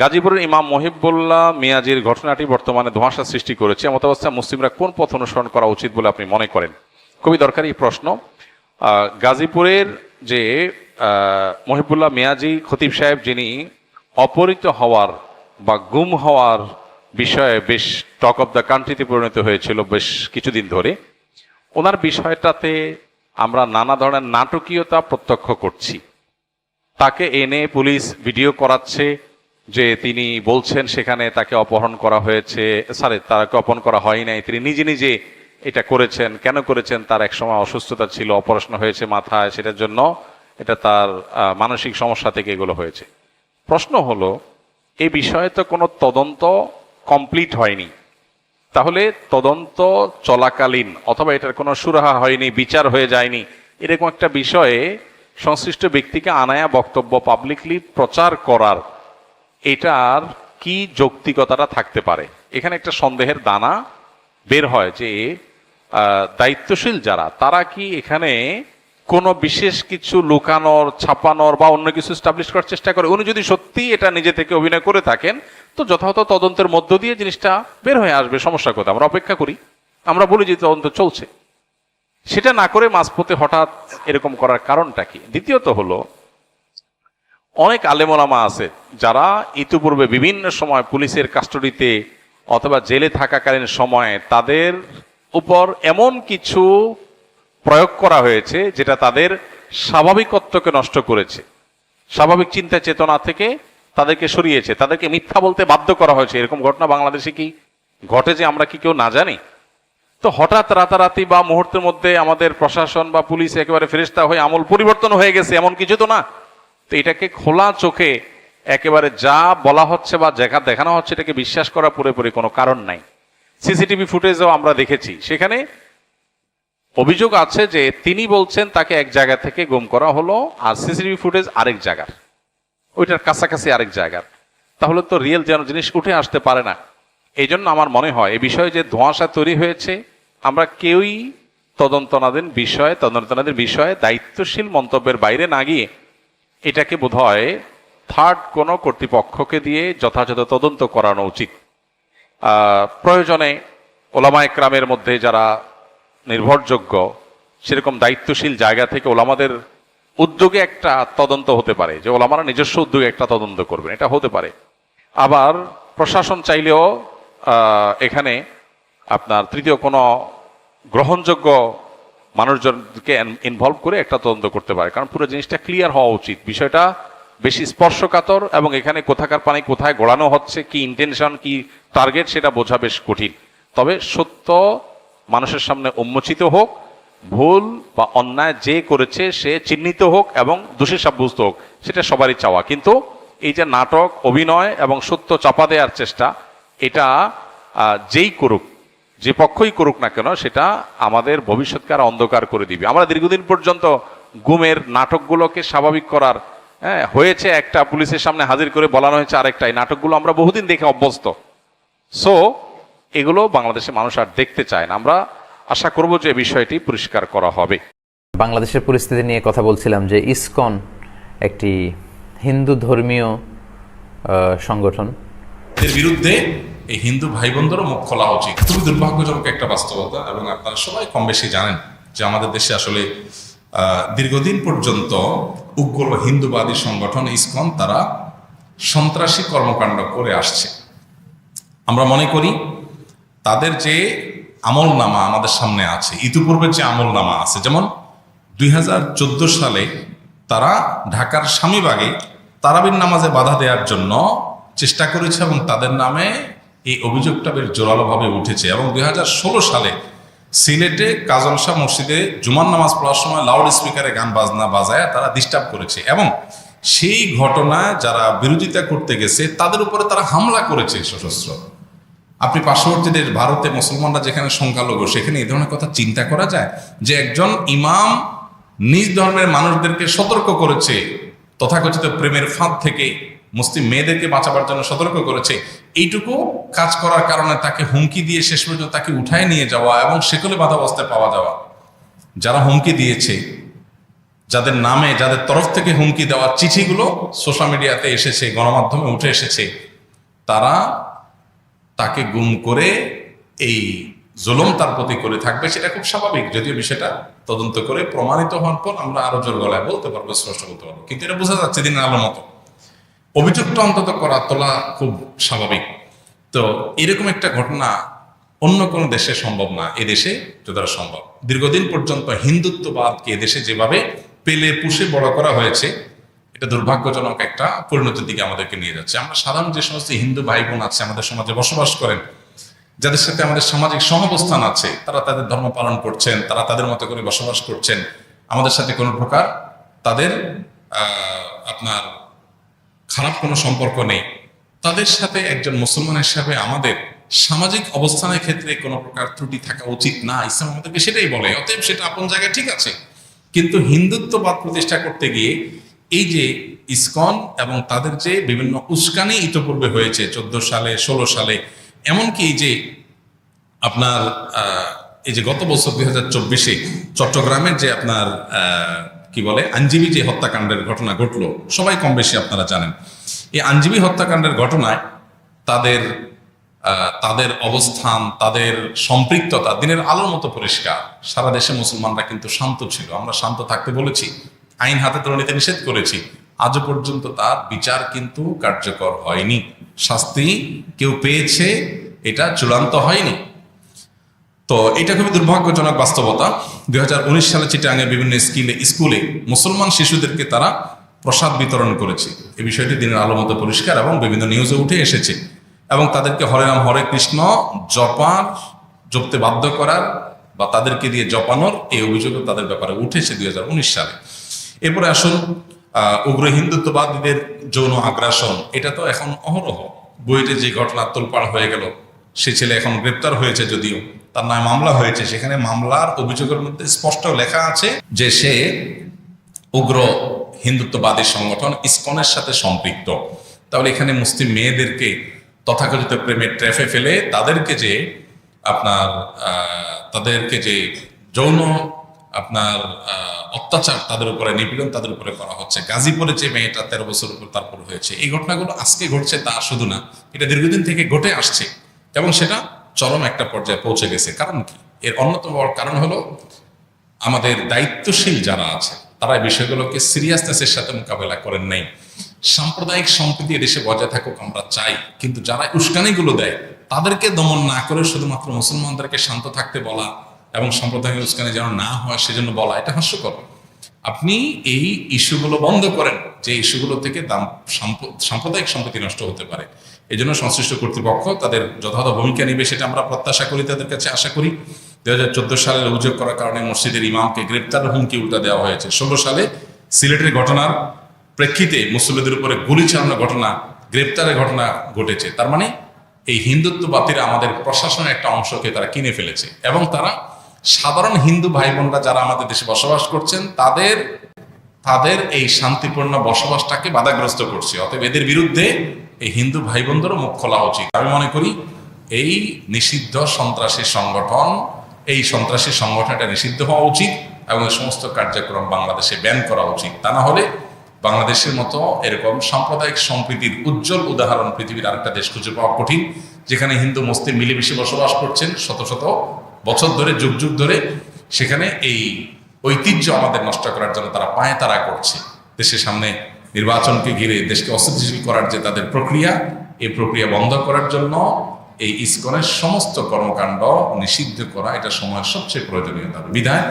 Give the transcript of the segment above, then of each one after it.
গাজীপুরের ইমাম মহিবুল্লাহ মিয়াজির ঘটনাটি বর্তমানে ধোঁয়াশা সৃষ্টি করেছে। এমত অবস্থায় মুসলিমরা কোন পথ অনুসরণ করা উচিত বলে আপনি মনে করেন? খুবই দরকারি প্রশ্ন। গাজীপুরের যে মহিবুল্লাহ মিয়াজি খতিব সাহেব যিনি অপহৃত হওয়ার বা গুম হওয়ার বিষয়ে বেশ টক অফ দ্য কান্ট্রিতে পরিণত হয়েছিল বেশ কিছুদিন ধরে। ওনার বিষয়টাতে আমরা নানা ধরনের নাটকীয়তা প্রত্যক্ষ করছি। তাকে এনে পুলিশ ভিডিও করাচ্ছে যে তিনি বলছেন সেখানে তাকে অপহরণ করা হয়েছে সরি তাকে অপহরণ করা হয় নাই, তিনি নিজে নিজে এটা করেছেন। কেন করেছেন? তার একসময় অসুস্থতা ছিল, অপারেশন হয়েছে মাথায়, সেটার জন্য এটা তার মানসিক সমস্যা থেকে এগুলো হয়েছে। প্রশ্ন হলো এই বিষয়ে তো কোনো তদন্ত কমপ্লিট হয়নি। তাহলে তদন্ত চলাকালীন, অথবা এটার কোনো সুরাহা হয়নি, বিচার হয়ে যায়নি, এরকম একটা বিষয়ে সংশ্লিষ্ট ব্যক্তিকে আনায়া বক্তব্য পাবলিকলি প্রচার করার এটার কি যৌক্তিকতাটা থাকতে পারে? এখানে একটা সন্দেহের দানা বের হয় যে দায়িত্বশীল যারা, তারা কি এখানে কোনো বিশেষ কিছু লুকানোর, ছাপানোর বা অন্য কিছু স্টাবলিশ করার চেষ্টা করে? উনি যদি সত্যি এটা নিজে থেকে অভিনয় করে থাকেন, তো যথাযথ তদন্তের মধ্য দিয়ে জিনিসটা বের হয়ে আসবে। সমস্যা কোথায়? আমরা অপেক্ষা করি। আমরা বলি যে, তদন্ত চলছে। সেটা না করে মাঝপথে হঠাৎ এরকম করার কারণটা কি? দ্বিতীয়ত হলো অনেক আলেমোলামা আছে যারা ইতিপূর্বে বিভিন্ন সময় পুলিশের কাস্টডিতে অথবা জেলে থাকাকালীন সময়ে তাদের উপর এমন কিছু প্রয়োগ করা হয়েছে যেটা তাদের স্বাভাবিকত্বকে নষ্ট করেছে। স্বাভাবিক চিন্তা চেতনা থেকে তাদেরকে সরিয়েছে। তাদেরকে মিথ্যা বলতে বাধ্য করা হয়েছে। এরকম ঘটনা বাংলাদেশে কি ঘটে যে আমরা কি কেউ না জানি? তো হঠাৎ রাতারাতি বা মুহূর্তের মধ্যে আমাদের প্রশাসন বা পুলিশ একেবারে ফেরিস্তা হয়ে আমল পরিবর্তন হয়ে গেছে, এমন কিছু তো না। তো এটাকে খোলা চোখে একেবারে যা বলা হচ্ছে বা দেখা দেখানো হচ্ছে, এটাকে বিশ্বাস করা পুরোপুরি কোনো কারণ নাই। সিসিটিভি ফুটেজও আমরা দেখেছি। সেখানে অভিযোগ আছে যে তিনি বলছেন তাকে এক জায়গা থেকে গুম করা হলো, আর সিসিটিভি ফুটেজ আরেক জায়গার। ওইটার কাছাকাছি আরেক জায়গার। তাহলে তো রিয়েল যেন জিনিস উঠে আসতে পারে না। এই জন্য আমার মনে হয় এই বিষয়ে যে ধোঁয়াশা তৈরি হয়েছে, আমরা কেউই তদন্তনাধীন বিষয়ে তদন্তনাধীন বিষয়ে দায়িত্বশীল মন্তব্যের বাইরে না গিয়ে এটাকে বোধহয় থার্ড কোনো কর্তৃপক্ষকে দিয়ে যথাযথ তদন্ত করানো উচিত। প্রয়োজনে ওলামা একরামের মধ্যে যারা নির্ভরযোগ্য, সেরকম দায়িত্বশীল জায়গা থেকে ওলামাদের উদ্যোগে একটা তদন্ত হতে পারে, যে ওলামারা নিজস্ব উদ্যোগে একটা তদন্ত করবেন, এটা হতে পারে। আবার প্রশাসন চাইলেও এখানে আপনার তৃতীয় কোনো গ্রহণযোগ্য মানুষজনকে ইনভলভ করে একটা তদন্ত করতে পারে। কারণ পুরো জিনিসটা ক্লিয়ার হওয়া উচিত। বিষয়টা বেশি স্পর্শকাতর এবং এখানে কোথাকার পানি কোথায় গড়ানো হচ্ছে, কি ইন্টেনশন কি টার্গেট সেটা বোঝা বেশ কঠিন। তবে সত্য মানুষের সামনে উন্মোচিত হোক, ভুল বা অন্যায় যে করেছে সে চিহ্নিত হোক এবং দোষী সাব্যস্ত হোক, সেটা সবারই চাওয়া। কিন্তু এই যে নাটক, অভিনয় এবং সত্য চাপা দেওয়ার চেষ্টা, এটা যেই করুক যে পক্ষই করুক না কেন সেটা আমাদের ভবিষ্যৎকে আর অন্ধকার করে দিবে। আমরা দীর্ঘদিন পর্যন্ত গুমের নাটকগুলোকে স্বাভাবিক করার হ্যাঁ হয়েছে একটা পুলিশের সামনে হাজির করে বলানো হয়েছে আরেকটাই। নাটকগুলো আমরা বহুদিন দেখে অভ্যস্ত। সো এগুলো বাংলাদেশের মানুষ আর দেখতে চায় না। আমরা আশা করব যে বিষয়টি পরিষ্কার করা হবে। বাংলাদেশের পরিস্থিতি নিয়ে কথা বলছিলাম যে ইসকন একটি হিন্দু ধর্মীয় সংগঠন। এর বিরুদ্ধে এই হিন্দু ভাই বোনদেরও মুখ খোলা উচিত। খুবই দুর্ভাগ্যজনক একটা বাস্তবতা এবং আপনারা সবাই কম বেশি জানেন যে আমাদের দেশে আসলে দীর্ঘদিন পর্যন্ত উগ্র হিন্দুবাদী সংগঠন ইসকন তারা সন্ত্রাসী কর্মকাণ্ড করে আসছে। আমরা মনে করি তাদের যে আমল নামা আমাদের সামনে আছে ইতিপূর্বে যে আমল নামা আছে, যেমন দুই হাজার চোদ্দ সালে তারা ঢাকার স্বামীবাগে তারাবির নামাজে বাধা দেওয়ার জন্য চেষ্টা করেছে এবং তাদের নামে এই অভিযোগটা বেশ জোরালোভাবে উঠেছে এবং দু হাজার ষোলো সালে সিলেটে কাজল শাহ মসজিদে জুমার নামাজ পড়ার সময় লাউড স্পিকারে গান বাজনা বাজায় তারা ডিস্টার্ব করেছে এবং সেই ঘটনায় যারা বিরোধিতা করতে গেছে, তাদের উপরে তারা হামলা করেছে সশস্ত্র। আপনি পার্শ্ববর্তী দেশ ভারতে মুসলমানরা যেখানে সংখ্যালঘু, সেখানে এই ধরনের কথা চিন্তা করা যায় যে একজন ইমাম নিজ ধর্মের মানুষদেরকে সতর্ক করেছে, তথাকথিত প্রেমের ফাঁদ থেকে মুসলিম মেয়েদেরকে বাঁচাবার জন্য সতর্ক করেছে। এইটুকু কাজ করার কারণে তাকে হুমকি দিয়ে শেষ পর্যন্ত তাকে উঠায় নিয়ে যাওয়া এবং সেকলে বাধা অবস্থায় পাওয়া যাওয়া। যারা হুমকি দিয়েছে, যাদের নামে, যাদের তরফ থেকে হুমকি দেওয়ার চিঠিগুলো সোশ্যাল মিডিয়াতে এসেছে, গণমাধ্যমে উঠে এসেছে, তারা তাকে গুম করে এই জুলুম তার প্রতি করে থাকবে সেটা খুব স্বাভাবিক। যদিও বিষয়টা তদন্ত করে প্রমাণিত হওয়ার পর আমরা আরও জোর গলায় বলতে পারব, স্পষ্ট বলতে পারব। কিন্তু এটা বোঝা যাচ্ছে দিনের আলোর মতো। অভিযোগটা অন্তত করা তোলা খুব স্বাভাবিক। তো এরকম একটা ঘটনা অন্য কোনো দেশে সম্ভব না, এ দেশে যতটা সম্ভব। দীর্ঘদিন পর্যন্ত হিন্দুত্ববাদকে এদেশে যেভাবে পেলে পুষে বড় করা হয়েছে, এটা দুর্ভাগ্যজনক একটা পরিণতির দিকে আমাদেরকে নিয়ে যাচ্ছে। আমরা সাধারণ যে সমস্ত হিন্দু ভাই বোন আছে, আমাদের সমাজে বসবাস করেন, যাদের সাথে আমাদের সামাজিক সহাবস্থান আছে, তারা তাদের ধর্ম পালন করছেন, তারা তাদের মতো করে বসবাস করছেন, আমাদের সাথে কোনো প্রকার তাদের আপনার খারাপ কোনো সম্পর্ক নেই। তাদের সাথে একজন মুসলমান হিসাবে আমাদের সামাজিক অবস্থানের ক্ষেত্রে কোনো প্রকার ত্রুটি থাকা উচিত না। ইসলাম আমাদেরকে সেটাই বলে, অতএব সেটা আপন জায়গায় ঠিক আছে। কিন্তু হিন্দুত্ববাদ প্রতিষ্ঠা করতে গিয়ে এই যে ইসকন এবং তাদের যে বিভিন্ন উস্কানি ইতপূর্বে হয়েছে, চোদ্দ সালে, ষোলো সালে, এমনকি এই যে আপনার এই যে গত বছর দুই হাজার চব্বিশে চট্টগ্রামের যে আপনার কি বলে? আইনজীবী যে হত্যাকাণ্ডের ঘটনা ঘটলো, সবাই কম বেশি আপনারা জানেন। এই আইনজীবী হত্যাকাণ্ডের ঘটনায় তাদের তাদের অবস্থান, তাদের সম্পৃক্ততা দিনের আলোর মতো পরিষ্কার। সারা দেশে মুসলমানরা কিন্তু শান্ত ছিল। আমরা শান্ত থাকতে বলেছি। আইন হাতে তুলে নিতে নিষেধ করেছি। আজও পর্যন্ত তার বিচার কিন্তু কার্যকর হয়নি। শাস্তি কেউ পেয়েছে, এটা চূড়ান্ত হয়নি। তো এটা খুবই দুর্ভাগ্যজনক বাস্তবতা। দুই হাজার উনিশ সালে চিটাঙ্গে বিভিন্ন স্কিলে, স্কুলে মুসলমান শিশুদেরকে তারা প্রসাদ বিতরণ করেছে। এই বিষয়টি দিনের আলো মতো পরিষ্কার এবং বিভিন্ন নিউজে উঠে এসেছে। এবং তাদেরকে হরে রাম, হরে কৃষ্ণ জপার জপতে বাধ্য করার বা তাদেরকে দিয়ে জপানোর এই অভিযোগও তাদের ব্যাপারে উঠেছে দুই হাজার উনিশ সালে। এরপরে আসুন উগ্র হিন্দুত্ববাদীদের যৌন আগ্রাসন। এটা তো এখন অহরহ। বইতে যে ঘটনা তোলপাড় হয়ে গেল, সে ছেলে এখন গ্রেপ্তার হয়েছে যদিও। তার নামে মামলা হয়েছে। সেখানে মামলার অভিযোগের মধ্যে স্পষ্ট লেখা আছে যে সে উগ্র হিন্দুত্ববাদী সংগঠন ইসকনের সাথে সম্পৃক্ত। তাহলে এখানে মুসলিম মেয়েদেরকে তথাকথিত প্রেমের ট্র্যাফে ফেলে তাদেরকে যে আপনার তাদেরকে যে যৌন আপনার অত্যাচার তাদের উপরে, নিপীড়ন তাদের উপরে করা হচ্ছে। গাজীপুরে যে মেয়েটা তেরো বছর উপর তারপর হয়েছে। এই ঘটনাগুলো আজকে ঘটছে তা শুধু না, এটা দীর্ঘদিন থেকে ঘটে আসছে এবং সেটা চরম একটা পর্যায়ে পৌঁছে গেছে। কারণ কি? এর অন্যতম কারণ হলো আমাদের দায়িত্বশীল যারা আছে, তারা বিষয়গুলোকে সিরিয়াসনেসের সাথে মোকাবেলা করেন নাই। সাম্প্রদায়িক সম্প্রীতি দেশে বজায় থাকুক আমরা চাই, কিন্তু যারা উস্কানিগুলো দেয়, তাদেরকে দমন না করে শুধুমাত্র মুসলমানদেরকে শান্ত থাকতে বলা এবং সাম্প্রদায়িক উস্কানি যেন না হয়, সেজন্য বলা, এটা হাস্যকর। আপনি এই ইস্যুগুলো বন্ধ করেন, যে ইস্যুগুলো থেকে দাম সাম্প- সাম্প্রদায়িক সম্পত্তি নষ্ট হতে পারে। এই জন্য সংশ্লিষ্ট কর্তৃপক্ষ তাদের যথাযথ ভূমিকা নেবে সেটা আমরা প্রত্যাশা করি, তাদের কাছে আশা করি। দুই হাজার চোদ্দ সালের অভিযোগ করার কারণে মসজিদের ইমামকে গ্রেপ্তার হুমকি উল্টা দেওয়া হয়েছে। ষোলো সালে সিলেটের ঘটনার প্রেক্ষিতে মুসল্লিদের উপরে গুলি চালানোর ঘটনা, গ্রেপ্তারের ঘটনা ঘটেছে। তার মানে এই হিন্দুত্ববাদীরা আমাদের প্রশাসনের একটা অংশকে তারা কিনে ফেলেছে এবং তারা সাধারণ হিন্দু ভাই বোনরা যারা আমাদের দেশে বসবাস করছেন, তাদের তাদের এই শান্তিপূর্ণ বসবাসটাকে বাধাগ্রস্ত করছে। অতএব এদের বিরুদ্ধে এই হিন্দু ভাই বোনদেরও মুখ খোলা উচিত। আমি মনে করি এই নিষিদ্ধ সন্ত্রাসী সংগঠন, এই সন্ত্রাসী সংগঠনটা নিষিদ্ধ হওয়া উচিত এবং এই সমস্ত কার্যক্রম বাংলাদেশে ব্যান করা উচিত। তা না হলে বাংলাদেশের মতো এরকম সাম্প্রদায়িক সম্প্রীতির উজ্জ্বল উদাহরণ পৃথিবীর আরেকটা দেশ খুঁজে পাওয়া কঠিন, যেখানে হিন্দু, মুসলিম মিলেমিশে বসবাস করছেন শত শত বছর ধরে, যুগ যুগ ধরে সেখানে এই ঐতিহ্য আমাদের নষ্ট করার জন্য তারা পায়ে তারা করছে। দেশের সামনে নির্বাচনকে ঘিরে, দেশকে অস্থিতিশীল করার যে তাদের প্রক্রিয়া, এই প্রক্রিয়া বন্ধ করার জন্য এই ইসকনের সমস্ত কর্মকাণ্ড নিষিদ্ধ করা, এটা সময়ের সবচেয়ে প্রয়োজনীয় তাদের বিধায়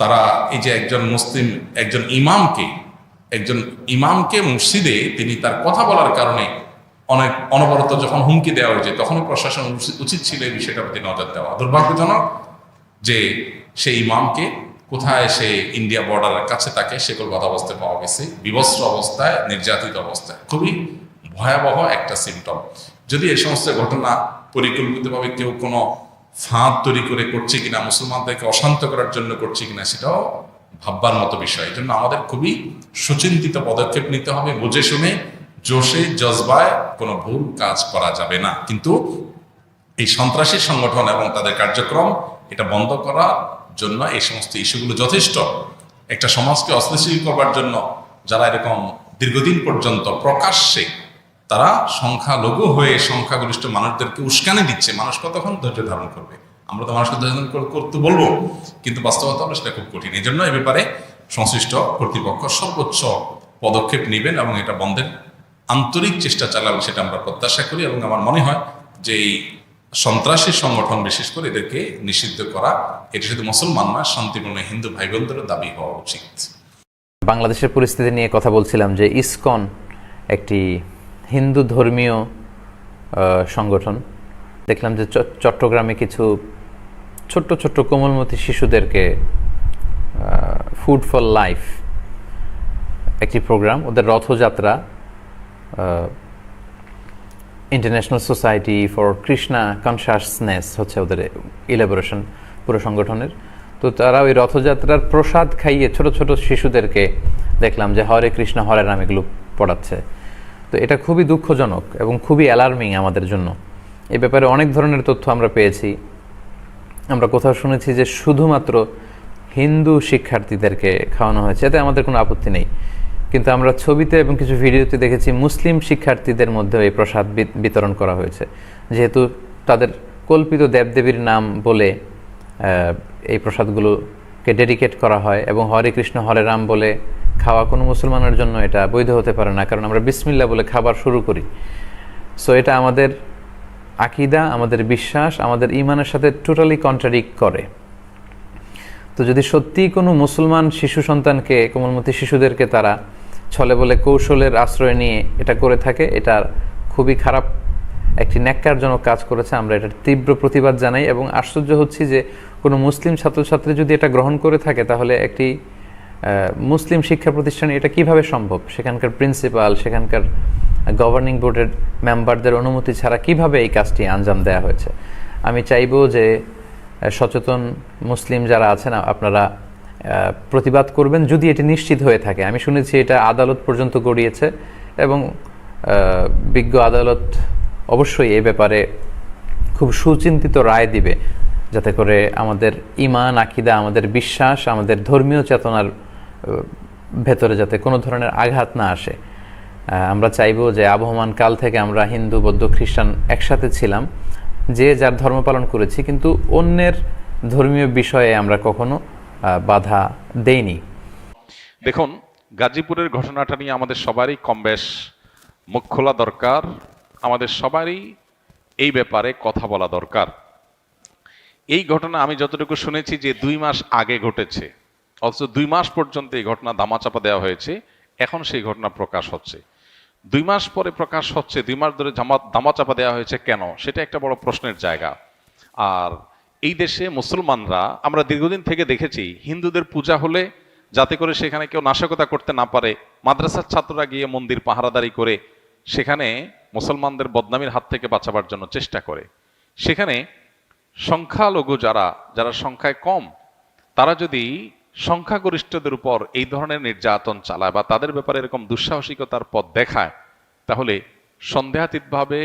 তারা এই যে একজন মুসলিম, একজন ইমামকে একজন ইমামকে মসজিদে তিনি তার কথা বলার কারণে অনেক অনবরত যখন হুমকি দেওয়া হয়েছে তখনই প্রশাসন উচিত- ছিল এই বিষয়টার প্রতি নজর দেওয়া। দুর্ভাগ্যজনক যে সেই ইমামকে কোথায় সে ইন্ডিয়া বর্ডারের কাছে তাকে সেগুলো অবস্থায় পাওয়া গেছে, বিবস্ত্র অবস্থায়, নির্যাতিত অবস্থায়। খুবই ভয়াবহ একটা সিমটম যদি এই সমস্ত ঘটনা পরিকল্পিতভাবে কেউ কোনো ফাঁদ তৈরি করে করছে কিনা, মুসলমানদেরকে অশান্ত করার জন্য করছে কিনা, সেটাও ভাববার মতো বিষয়। এই জন্য আমাদের খুবই সুচিন্তিত পদক্ষেপ নিতে হবে, বুঝে শুনে জোশে, জজবায় কোনো ভুল কাজ করা যাবে না। কিন্তু এই সন্ত্রাসী সংগঠন এবং তাদের কার্যক্রম, এটা বন্ধ করার জন্য এই সমস্ত ইস্যুগুলো যথেষ্ট। একটা সমাজকে অস্থিতিশীল করবার জন্য যারা এরকম দীর্ঘদিন পর্যন্ত প্রকাশ্যে তারা সংখ্যালঘু হয়ে সংখ্যাগরিষ্ঠ মানুষদেরকে উস্কানি দিচ্ছে। মানুষ কতক্ষণ ধৈর্য ধারণ করবে? আমরা তো মানুষকে ধৈর্য ধারণ কর- করতে বলব। কিন্তু বাস্তবতা হলো সেটা খুব কঠিন। এই জন্য এ ব্যাপারে সংশ্লিষ্ট কর্তৃপক্ষ সর্বোচ্চ পদক্ষেপ নেবেন এবং এটা বন্ধের আন্তরিক চেষ্টা চালাবেন সেটা আমরা প্রত্যাশা করি এবং আমার মনে হয় যে এই সন্ত্রাসী সংগঠন বিশেষ করে এদেরকে নিষিদ্ধ করা, এটা শুধু মুসলমান নয়, শান্তিপূর্ণ হিন্দু ভাই দাবি হওয়া উচিত। বাংলাদেশের পরিস্থিতি নিয়ে কথা বলছিলাম যে ইসকন একটি হিন্দু ধর্মীয় সংগঠন। দেখলাম যে চট্টগ্রামে কিছু ছোট্ট ছোট্ট কোমলমতি শিশুদেরকে ফুড ফর লাইফ একটি প্রোগ্রাম ওদের Rathyatra international society for Krishna consciousness হচ্ছে ওদের ইলাবোরেশন পুরো সংগঠনের। তো তারা ওই রথযাত্রার প্রসাদ খাইয়ে ছোট ছোট শিশুদেরকে দেখলাম যে হরে কৃষ্ণ, হরে রাম এগুলো পড়াচ্ছে। তো এটা খুবই দুঃখজনক এবং খুবই অ্যালার্মিং আমাদের জন্য। এ ব্যাপারে অনেক ধরনের তথ্য আমরা পেয়েছি। আমরা কোথাও শুনেছি যে শুধুমাত্র হিন্দু শিক্ষার্থীদেরকে খাওয়ানো হয়েছে, এতে আমাদের কোনো আপত্তি নেই। কিন্তু আমরা ছবিতে এবং কিছু ভিডিওতে দেখেছি মুসলিম শিক্ষার্থীদের মধ্যে এই প্রসাদ বিতরণ করা হয়েছে। যেহেতু তাদের কল্পিত দেবদেবীর নাম বলে এই প্রসাদগুলোকে ডেডিকেট করা হয় এবং হরে কৃষ্ণ, হরে রাম বলে খাওয়া কোনো মুসলমানের জন্য এটা বৈধ হতে পারে না, কারণ আমরা বিসমিল্লা বলে খাবার শুরু করি। সো এটা আমাদের আকিদা, আমাদের বিশ্বাস, আমাদের ইমানের সাথে টোটালি কন্ট্রাডিক্ট করে। তো যদি সত্যিই কোনো মুসলমান শিশু সন্তানকে, কোমলমতি শিশুদেরকে তারা ছলে বলে কৌশলের আশ্রয় নিয়ে এটা করে থাকে এটা খুবই খারাপ একটি ন্যাক্কারজনক কাজ করেছে। আমরা এটার তীব্র প্রতিবাদ জানাই এবং আশ্চর্য হচ্ছি যে কোনো মুসলিম ছাত্রছাত্রী যদি এটা গ্রহণ করে থাকে, তাহলে একটি মুসলিম শিক্ষা প্রতিষ্ঠানে এটা কীভাবে সম্ভব? সেখানকার প্রিন্সিপাল, সেখানকার গভর্নিং বোর্ডের মেম্বারদের অনুমতি ছাড়া কীভাবে এই কাজটি আঞ্জাম দেওয়া হয়েছে? আমি চাইব যে সচেতন মুসলিম যারা আছেন, আপনারা প্রতিবাদ করবেন যদি এটি নিশ্চিত হয়ে থাকে। আমি শুনেছি এটা আদালত পর্যন্ত গড়িয়েছে এবং বিজ্ঞ আদালত অবশ্যই এ ব্যাপারে খুব সুচিন্তিত রায় দিবে যাতে করে আমাদের ইমান আকিদা, আমাদের বিশ্বাস, আমাদের ধর্মীয় চেতনার ভেতরে যাতে কোনো ধরনের আঘাত না আসে। আমরা চাইব যে আবহমান কাল থেকে আমরা হিন্দু, বৌদ্ধ, খ্রিস্টান একসাথে ছিলাম, যে যার ধর্ম পালন করেছি, কিন্তু অন্যের ধর্মীয় বিষয়ে আমরা কখনো বাধা দেয়নি। দেখুন, গাজীপুরের ঘটনাটা নিয়ে আমাদের সবারই কম বেশ মুখ খোলা দরকার। আমাদের সবারই এই ব্যাপারে কথা বলা দরকার। এই ঘটনা আমি যতটুকু শুনেছি যে দুই মাস আগে ঘটেছে। অথচ দুই মাস পর্যন্ত এই ঘটনা দামাচাপা দেওয়া হয়েছে। এখন সেই ঘটনা প্রকাশ হচ্ছে। দুই মাস পরে প্রকাশ হচ্ছে, দুই মাস ধরে জামা দামাচাপা দেওয়া হয়েছে কেন? সেটা একটা বড় প্রশ্নের জায়গা। আর এই দেশে মুসলমানরা আমরা দীর্ঘদিন থেকে দেখেছি, হিন্দুদের পূজা হলে যাতে করে সেখানে কেউ নাশকতা করতে না পারে, মাদ্রাসার ছাত্ররা গিয়ে মন্দির পাহারাদারি করে সেখানে মুসলমানদের বদনামির হাত থেকে বাঁচাবার জন্য চেষ্টা করে। সেখানে সংখ্যালঘু যারা যারা সংখ্যায় কম, তারা যদি সংখ্যাগরিষ্ঠদের উপর এই ধরনের নির্যাতন চালায় বা তাদের ব্যাপারে এরকম দুঃসাহসিকতার পথ দেখায়, তাহলে সন্দেহাতীতভাবে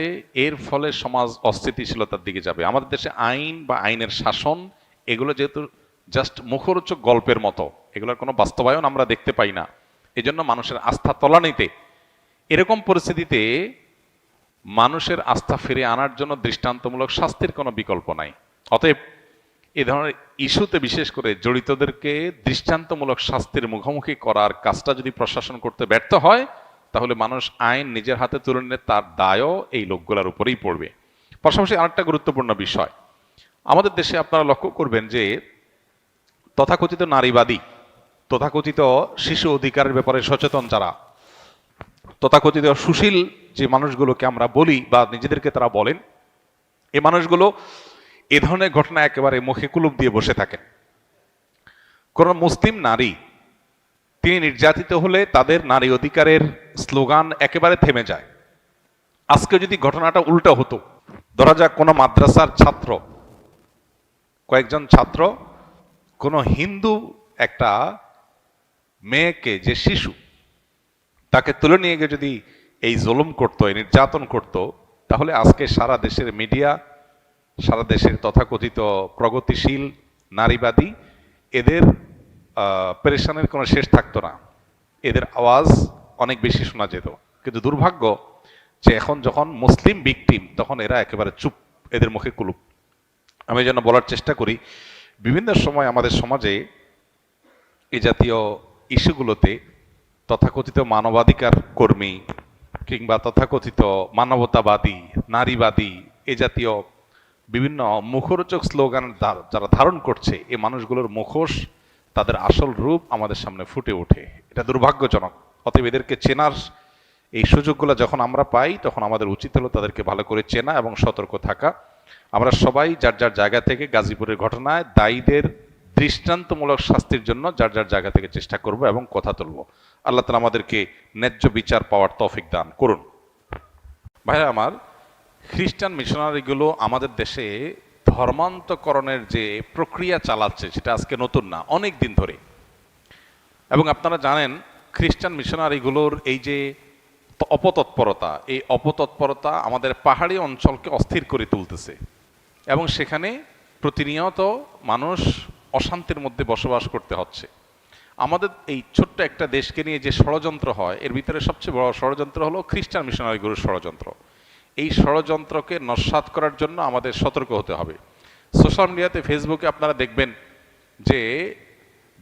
এর ফলে সমাজ অস্থিতিশীলতার দিকে যাবে। আমাদের দেশে আইন বা আইনের শাসন, এগুলো যেহেতু জাস্ট মুখরোচক গল্পের মতো, এগুলোর কোনো বাস্তবায়ন আমরা দেখতে পাই না। এজন্য মানুষের আস্থা তলানিতে। এরকম পরিস্থিতিতে মানুষের আস্থা ফিরে আনার জন্য দৃষ্টান্তমূলক শাস্তির কোনো বিকল্প নাই। অতএব এ ধরনের ইস্যুতে বিশেষ করে জড়িতদেরকে দৃষ্টান্তমূলক শাস্তির মুখোমুখি করার কাজটা যদি প্রশাসন করতে ব্যর্থ হয় তাহলে মানুষ আইন নিজের হাতে তুলে নিলে তার দায়ও এই লোকগুলোর উপরেই পড়বে। পাশাপাশি আরেকটা গুরুত্বপূর্ণ বিষয়। আমাদের দেশে আপনারা লক্ষ্য করবেন যে তথাকথিত নারীবাদী, তথাকথিত শিশু অধিকারের ব্যাপারে সচেতন যারা, তথাকথিত সুশীল যে মানুষগুলোকে আমরা বলি বা নিজেদেরকে তারা বলেন এই মানুষগুলো এ ধরনের ঘটনা একেবারে মুখে কুলুপ দিয়ে বসে থাকেন। কোন মুসলিম নারী তিনি নির্যাতিত হলে তাদের নারী অধিকারের স্লোগান একেবারে থেমে যায়। আজকে যদি ঘটনাটা উল্টো হতো, ধরা যাক কোনো মাদ্রাসার ছাত্র, কয়েকজন ছাত্র, কোনো হিন্দু একটা মেয়েকে, যে শিশু, তাকে তুলে নিয়ে গিয়ে যদি এই জুলুম করতো, এই নির্যাতন করত, তাহলে আজকে সারা দেশের মিডিয়া, সারা দেশের তথাকথিত প্রগতিশীল নারীবাদী, এদের পেরেশানের কোনো শেষ থাকতো না। এদের আওয়াজ অনেক বেশি শোনা যেত। কিন্তু দুর্ভাগ্য যে এখন যখন মুসলিম বিকটিম তখন এরা একেবারে চুপ, এদের মুখে কুলুপ। আমি যেন বলার চেষ্টা করি, বিভিন্ন সময় আমাদের সমাজে এ জাতীয় ইস্যুগুলোতে তথাকথিত মানবাধিকার কর্মী কিংবা তথাকথিত মানবতাবাদী, নারীবাদী এ জাতীয় বিভিন্ন মুখরোচক স্লোগান যারা ধারণ করছে, এই মানুষগুলোর মুখোশ তাদের আসল রূপ আমাদের সামনে ফুটে ওঠে। এটা দুর্ভাগ্যজনক। অতএব এদেরকে চেনার এই সুযোগগুলো যখন আমরা পাই, তখন আমাদের উচিত হলো তাদেরকে ভালো করে চেনা এবং সতর্ক থাকা। আমরা সবাই যার যার জায়গা থেকে গাজীপুরের ঘটনায় দায়ীদের দৃষ্টান্তমূলক শাস্তির জন্য যার যার জায়গা থেকে চেষ্টা করব এবং কথা তুলব। আল্লাহ তালা আমাদেরকে ন্যায্য বিচার পাওয়ার তৌফিক দান করুন। ভাইয়া আমার, খ্রিস্টান মিশনারিগুলো আমাদের দেশে ধর্মান্তকরণের যে প্রক্রিয়া চালাচ্ছে, সেটা আজকে নতুন না, অনেক দিন ধরে। এবং আপনারা জানেন, খ্রিস্টান মিশনারিগুলোর এই যে অপতৎপরতা, এই অপতৎপরতা আমাদের পাহাড়ি অঞ্চলকে অস্থির করে তুলতেছে। এবং সেখানে প্রতিনিয়ত মানুষ অশান্তির মধ্যে বসবাস করতে হচ্ছে। আমাদের এই ছোট্ট একটা দেশকে নিয়ে যে ষড়যন্ত্র হয়, এর ভিতরে সবচেয়ে বড় ষড়যন্ত্র হলো খ্রিস্টান মিশনারিগুলোর ষড়যন্ত্র। এই ষড়যন্ত্রকে নস্বাত করার জন্য আমাদের সতর্ক হতে হবে। সোশ্যাল মিডিয়াতে, ফেসবুকে আপনারা দেখবেন যে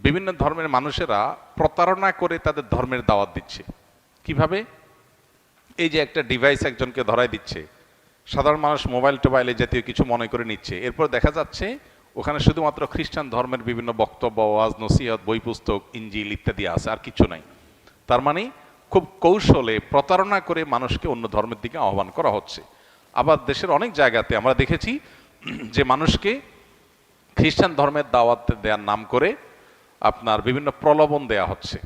বিভিন্ন ধর্মের মানুষেরা প্রতারণা করে তাদের ধর্মের দাওয়াত দিচ্ছে। কীভাবে? এই যে একটা ডিভাইস একজনকে ধরাই দিচ্ছে। সাধারণ মানুষ মোবাইল টোবাইলে জাতীয় কিছু মনে করে নিচ্ছে। এরপর দেখা যাচ্ছে ওখানে শুধুমাত্র খ্রিস্টান ধর্মের বিভিন্ন বক্তব্য, ওয়াজ, নসিহত বই পুস্তক ইঞ্জিল ইত্যাদি আছে, আর কিছু নাই। তার মানে খুব কৌশলে প্রতারণা করে মানুষকে অন্য ধর্মের দিকে আহ্বান করা হচ্ছে। আবার দেশের অনেক জায়গাতে আমরা দেখেছি যে মানুষকে খ্রিস্টান ধর্মের দাওয়াত দেওয়ার নাম করে আপনার বিভিন্ন প্রলোভন দেয়া হচ্ছে।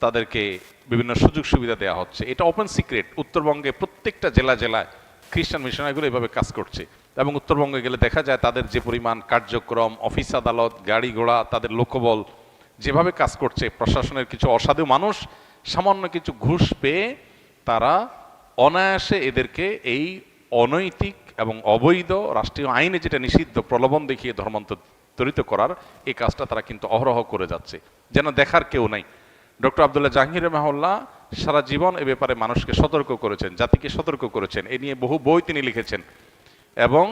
তাদেরকে বিভিন্ন সুযোগ সুবিধা দেওয়া হচ্ছে। এটা ওপেন সিক্রেট উত্তরবঙ্গে প্রত্যেকটা জেলা জেলায় খ্রিস্টান মিশনারিগুলো এভাবে কাজ করছে এবং উত্তরবঙ্গে গেলে দেখা যায় তাদের যে পরিমাণ কার্যক্রম, অফিস আদালত, গাড়ি ঘোড়া, তাদের লোকবল যেভাবে কাজ করছে, প্রশাসনের কিছু অসাধু মানুষ সামান্য কিছু ঘুষ পেয়ে তারা অনায়াসে এদেরকে এই অনৈতিক এবং অবৈধ রাষ্ট্রীয় আইনে যেটা নিষিদ্ধ প্রলোভন দেখিয়ে ধর্মান্তরিত করার এই কাজটা তারা কিন্তু অহরহ করে যাচ্ছে। যেন দেখার কেউ নাই। ডক্টর আবদুল্লাহ জাহাঙ্গীর রহমাল্লাহ সারা জীবন এ ব্যাপারে মানুষকে সতর্ক করেছেন, জাতিকে সতর্ক করেছেন। এ নিয়ে বহু বই তিনি লিখেছেন এবং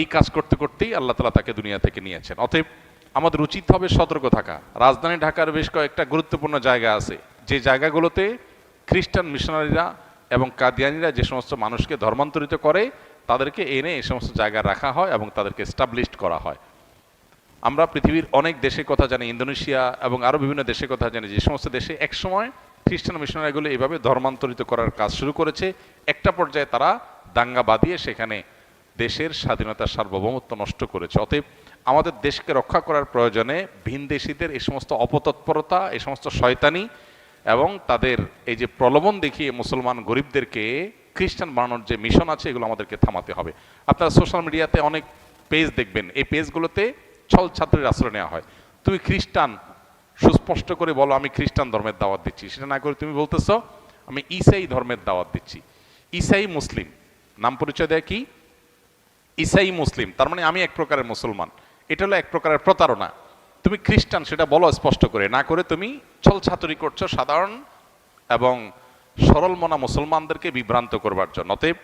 এই কাজ করতে করতেই আল্লাহ তালা তাকে দুনিয়া থেকে নিয়েছেন। অতএব আমাদের উচিত হবে সতর্ক থাকা। রাজধানী ঢাকার বেশ কয়েকটা গুরুত্বপূর্ণ জায়গা আছে। যে জায়গাগুলোতে খ্রিস্টান মিশনারিরা এবং কাদিয়ানিরা যে সমস্ত মানুষকে ধর্মান্তরিত করে, তাদেরকে এনে এই সমস্ত জায়গায় রাখা হয় এবং তাদেরকে স্টাবলিশড করা হয়। আমরা পৃথিবীর অনেক দেশের কথা জানি, ইন্দোনেশিয়া এবং আরও বিভিন্ন দেশের কথা জানি, যে সমস্ত দেশে একসময় খ্রিস্টান মিশনারিগুলো এভাবে ধর্মান্তরিত করার কাজ শুরু করেছে। একটা পর্যায়ে তারা দাঙ্গা বাঁধিয়ে সেখানে দেশের স্বাধীনতার সার্বভৌমত্ব নষ্ট করেছে। অতএব আমাদের দেশকে রক্ষা করার প্রয়োজনে ভিনদেশীদের এই সমস্ত অপতৎপরতা, এই সমস্ত শয়তানি এবং তাদের এই যে প্রলোভন দেখিয়ে মুসলমান গরিবদেরকে খ্রিস্টান বানানোর যে মিশন আছে, এগুলো আমাদেরকে থামাতে হবে। আপনারা সোশ্যাল মিডিয়াতে অনেক পেজ দেখবেন। এই পেজগুলোতে ছল ছাত্রের আশ্রয় নেওয়া হয়। তুমি খ্রিস্টান, সুস্পষ্ট করে বলো, আমি খ্রিস্টান ধর্মের দাওয়াত দিচ্ছি। সেটা না করে তুমি বলতেছ, আমি ইসাই ধর্মের দাওয়াত দিচ্ছি। ইসাই মুসলিম, নাম পরিচয় দেয় কি? ইসাই মুসলিম, তার মানে আমি এক প্রকারের মুসলমান। এটা হলো এক প্রকারের প্রতারণা। তুমি খ্রিস্টান, সেটা বলো স্পষ্ট করে। না করে তুমি ছল ছাতুরি করছ সাধারণ এবং সরল মনা মুসলমানদেরকে বিভ্রান্ত করবার জন্য। অতএব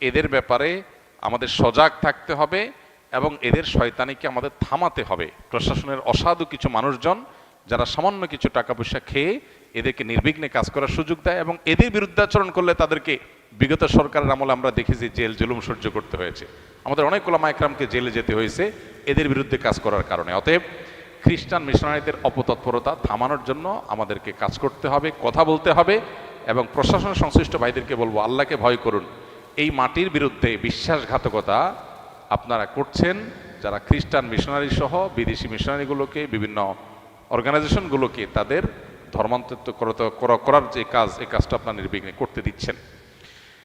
এদের ব্যাপারে আমাদের সজাগ থাকতে হবে এবং এদের শয়তানিকে আমাদের থামাতে হবে। প্রশাসনের অসাধু কিছু মানুষজন যারা সামান্য কিছু টাকা পয়সা খেয়ে এদেরকে নির্বিঘ্নে কাজ করার সুযোগ দেয় এবং এদের বিরুদ্ধাচরণ করলে তাদেরকে বিগত সরকারের আমলে আমরা দেখেছি জেল জুলুম সহ্য করতে হয়েছে। আমাদের অনেক ওলামা একরামকে জেলে যেতে হয়েছে, এদের বিরুদ্ধে কাজ করার কারণে। অতএব খ্রিস্টান মিশনারিদের অপতৎপরতা থামানোর জন্য আমাদেরকে কাজ করতে হবে, কথা বলতে হবে এবং প্রশাসন সংশ্লিষ্ট ভাইদেরকে বলব, আল্লাহকে ভয় করুন। এই মাটির বিরুদ্ধে বিশ্বাসঘাতকতা আপনারা করছেন, যারা খ্রিস্টান মিশনারি সহ বিদেশি মিশনারিগুলোকে, বিভিন্ন অর্গানাইজেশনগুলোকে তাদের ধর্মান্তরিত করার যে কাজ, এই কাজটা আপনার নির্বিঘ্নে করতে দিচ্ছেন।